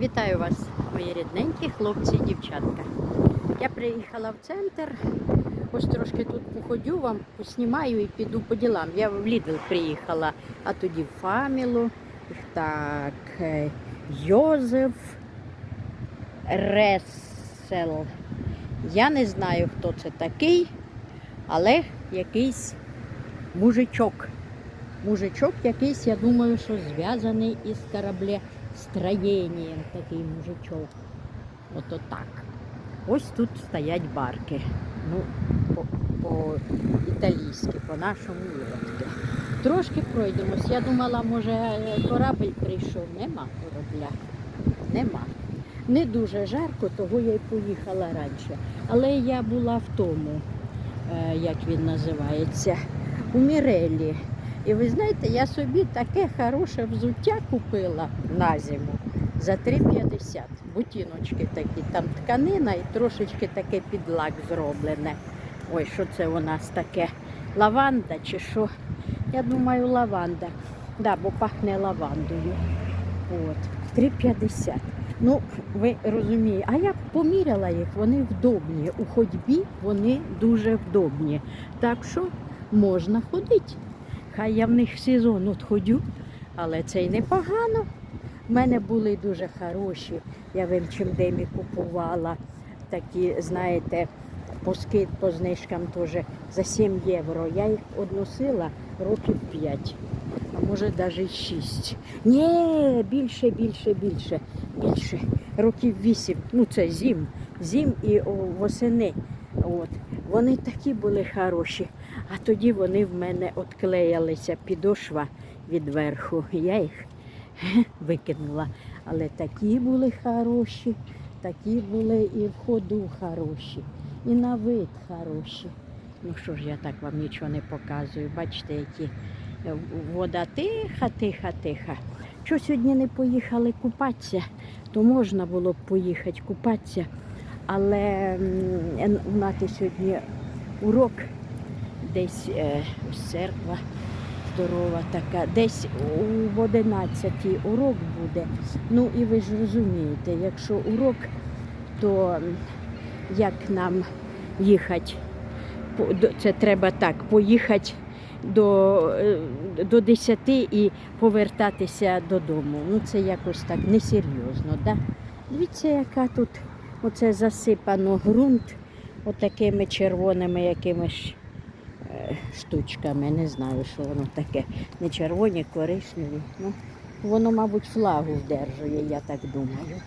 Вітаю вас, мої рідненькі хлопці і дівчатка. Я приїхала в центр, ось трошки тут походю вам, поснімаю і піду по ділам. Я в Лідл приїхала, а тоді в Фамілу. Так, е, Йозеф Ресел. Я не знаю, хто це такий, але якийсь мужичок. Мужичок якийсь, я думаю, що зв'язаний із кораблестроєнням такий мужичок. Ото так. Ось тут стоять барки. Ну, по- по-італійськи, по-нашому лодки. Трошки пройдемось. Я думала, може корабль прийшов. Нема корабля. Нема. Не дуже жарко, того я й поїхала раніше. Але я була в тому, е, як він називається, у Мірелі. І ви знаєте, я собі таке хороше взуття купила на зиму за 3,50. Бутіночки такі, там тканина і трошечки таке підлак зроблене. Ой, що це у нас таке? Лаванда чи що? Я думаю, лаванда. Да, бо пахне лавандою. От. 3,50. Ну, ви розумієте, а я поміряла їх, вони вдобні. У ходьбі вони дуже вдобні. Так що можна ходити. Хай я в них сезон от ходю, але це й непогано. У мене були дуже хороші. Я в МЧМДМі купувала такі, знаєте, по скид, по знижкам теж за 7 євро. Я їх односила років 5, а може навіть 6. Ні, більше, більше, більше, більше. Років 8. Ну це зим. Зим і восени. От. Вони такі були хороші. А тоді вони в мене відклеїлися підошва від верху. Я їх викинула. Але такі були хороші, такі були і в ходу хороші, і на вид хороші. Ну що ж, я так вам нічого не показую. Бачите, які е, вода тиха, тиха, тиха. Що сьогодні не поїхали купатися, то можна було б поїхати купатися. Але у нас сьогодні урок десь е, ось церква здорова така, десь в 11 урок буде. Ну і ви ж розумієте, якщо урок, то як нам їхати? Це треба так, поїхати до, е, до 10 і повертатися додому. Ну це якось так несерйозно. Да? Дивіться, яка тут оце засипано ґрунт отакими червоними якимись е, штучками. Не знаю, що воно таке. Не червоні, коричневі. Ну, воно, мабуть, флагу вдержує, я так думаю.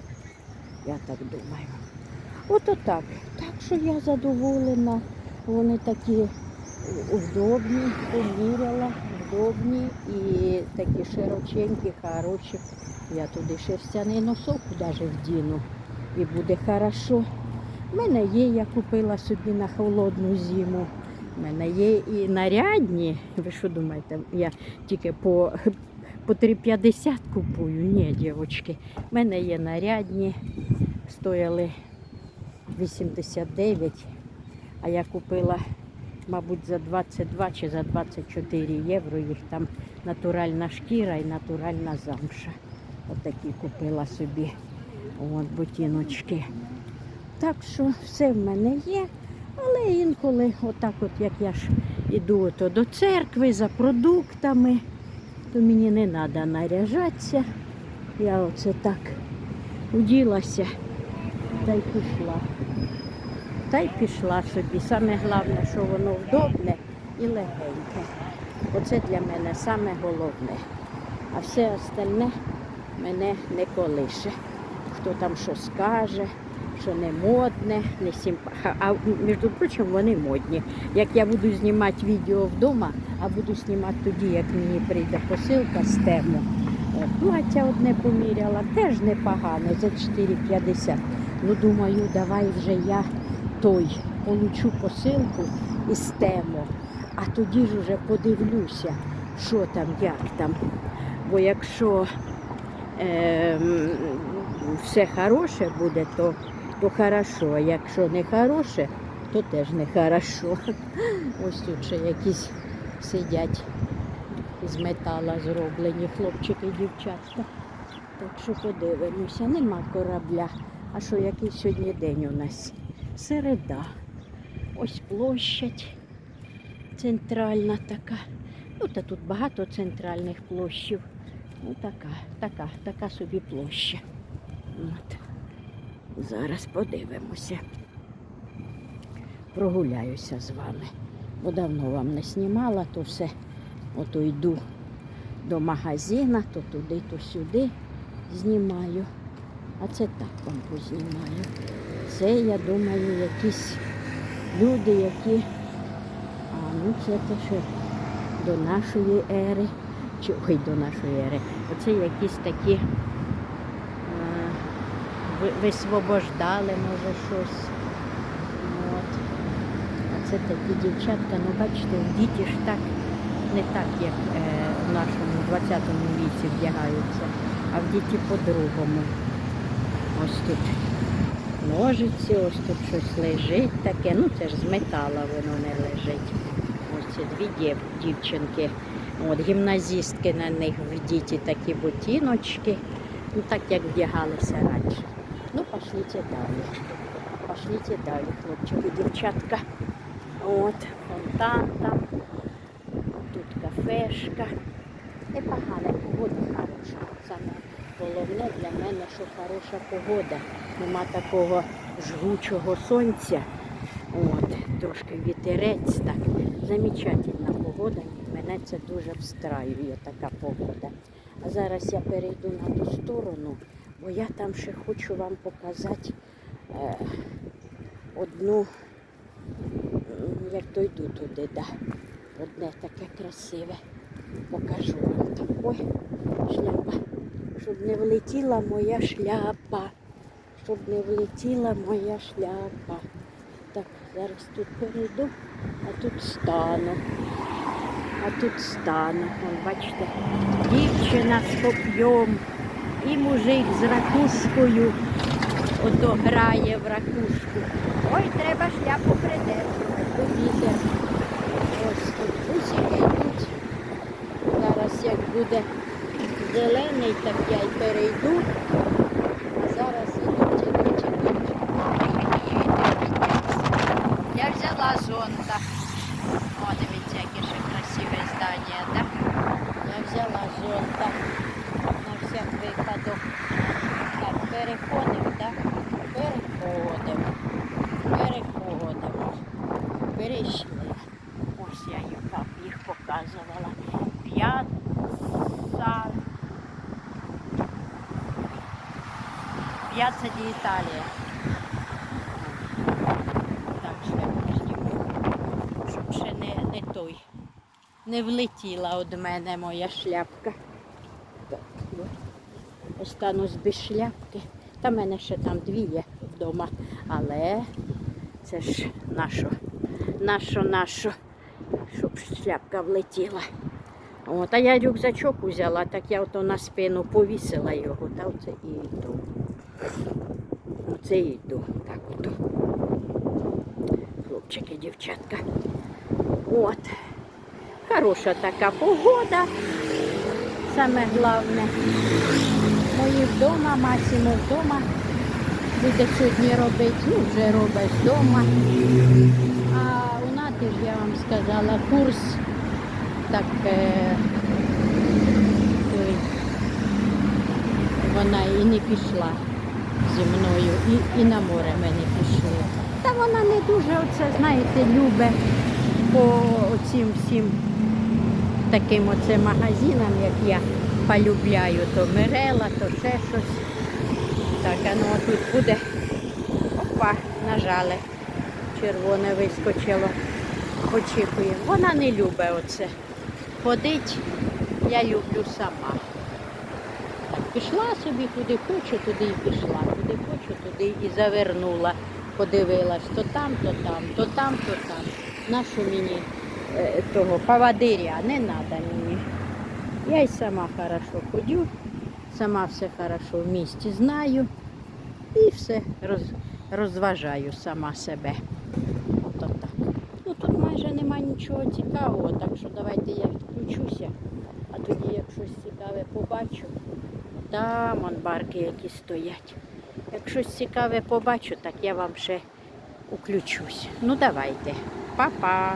Я так думаю. От отак. Так що я задоволена. Вони такі вдобні, поміряла, вдобні і такі широченькі, хороші. Я туди шерстяний носок навіть вдіну і буде хорошо. У мене є, я купила собі на холодну зиму. У мене є і нарядні. Ви що думаєте, я тільки по, по 3,50 купую? Ні, дівчатки. У мене є нарядні, стояли 89, а я купила, мабуть, за 22 чи за 24 євро. Їх там натуральна шкіра і натуральна замша. Отакі купила собі. От ботиночки. Так що все в мене є. Але інколи, отак от як я ж іду ото до церкви за продуктами, то мені не треба наряжатися. Я оце так уділася та й пішла. Та й пішла собі. Саме головне, що воно вдобне і легеньке. Оце для мене саме головне. А все остальне мене не колише. Хто там що скаже, що не модне, не симпа. А між прочим, вони модні. Як я буду знімати відео вдома, а буду знімати тоді, як мені прийде посилка з тему. Е, Плаття одне поміряла, теж непогане, за 4,50. Ну думаю, давай вже я той получу посилку із тему, а тоді ж уже подивлюся, що там, як там. Бо якщо ем, все хороше буде, то, то хорошо. А якщо не хороше, то теж не хорошо. Ось тут ще якісь сидять з метала зроблені хлопчики і дівчатка. Так що подивимося, нема корабля. А що, який сьогодні день у нас? Середа. Ось площадь центральна така. Ну, та тут багато центральних площів. Ну, така, така, така собі площа. От. Зараз подивимося. Прогуляюся з вами. Бо давно вам не знімала, то все. Ото йду до магазина, то туди, то сюди знімаю. А це так вам познімаю. Це, я думаю, якісь люди, які. А ну це те, що до нашої ери. Чи ой, до нашої ери. Оце якісь такі висвобождали, може, щось. От. А це такі дівчатка, ну бачите, в діті ж так не так, як е, в нашому 20-му віці вдягаються, а в діті по-другому. Ось тут ножиці, ось тут щось лежить таке. Ну це ж з метала воно не лежить. Ось ці дві дів, дівчинки. От, гімназістки на них в діті такі ботиночки. Ну так як вдягалися раніше. Ну, пошліть далі. Пошліть далі, хлопчики, дівчатка. От, фонтан там. Тут кафешка. Непогана погода хороша. Саме головне для мене, що хороша погода. Нема такого жгучого сонця. От, трошки вітерець так. Замечательна погода. Мене це дуже встраює така погода. А зараз я перейду на ту сторону, бо я там ще хочу вам показати е, одну, як дойду туди, да. Одне таке красиве. Покажу вам там. Ой, шляпа. Щоб не влетіла моя шляпа. Щоб не влетіла моя шляпа. Так, зараз тут перейду, а тут стану. А тут стану. Бачите, дівчина з коп'єм і мужик з ракушкою. Ото грає в ракушку. Ой, треба шляпу придержувати, бо. Ось тут бусики йдуть. Зараз як буде зелений, так я й перейду. Зараз ідуть, ідуть, ідуть. Я взяла зонта. О, дивіться, яке ще красиве здання, так? Я взяла зонта всяк випадок. Так, переходимо, так? Переходимо. Переходимо. Перейшли. Ось я їм там їх показувала. П'ятса. П'ятса ді Італія. Так, зніму, щоб ще не, не той. Не влетіла від мене моя шляпка. Останусь без шляпки. Та в мене ще там дві є вдома. Але це ж нащо, нащо, нащо, щоб шляпка влетіла. От, а я рюкзачок взяла, так я ото на спину повісила його, та оце і йду. Оце і йду. Так ото. Хлопчики, дівчатка. От. Хороша така погода. Саме головне. Мої вдома, Масімо вдома. Буде сьогодні робити, ну вже робить вдома. А у Нати ж я вам сказала курс так е, той, вона і не пішла зі мною, і, і на море ми не пішли. Та вона не дуже оце, знаєте, любить по цим всім таким оце магазинам, як я полюбляю, то Мирела, то ще щось. Так, а ну тут буде. Опа, нажали. Червоне вискочило. Очікуємо. Вона не любить оце. Ходить, я люблю сама. Пішла собі куди хочу, туди і пішла. Куди хочу, туди і завернула. Подивилась, то там, то там, то там, то там. Нашу мені того поводиря не треба мені. Я й сама хорошо ходю, сама все хорошо в місті знаю і все роз, розважаю сама себе. Ото так. Ну тут майже нема нічого цікавого, так що давайте я відключуся, а тоді як щось цікаве побачу, Там он барки, які стоять. Як щось цікаве побачу, так я вам ще уключусь. Ну давайте. Па-па.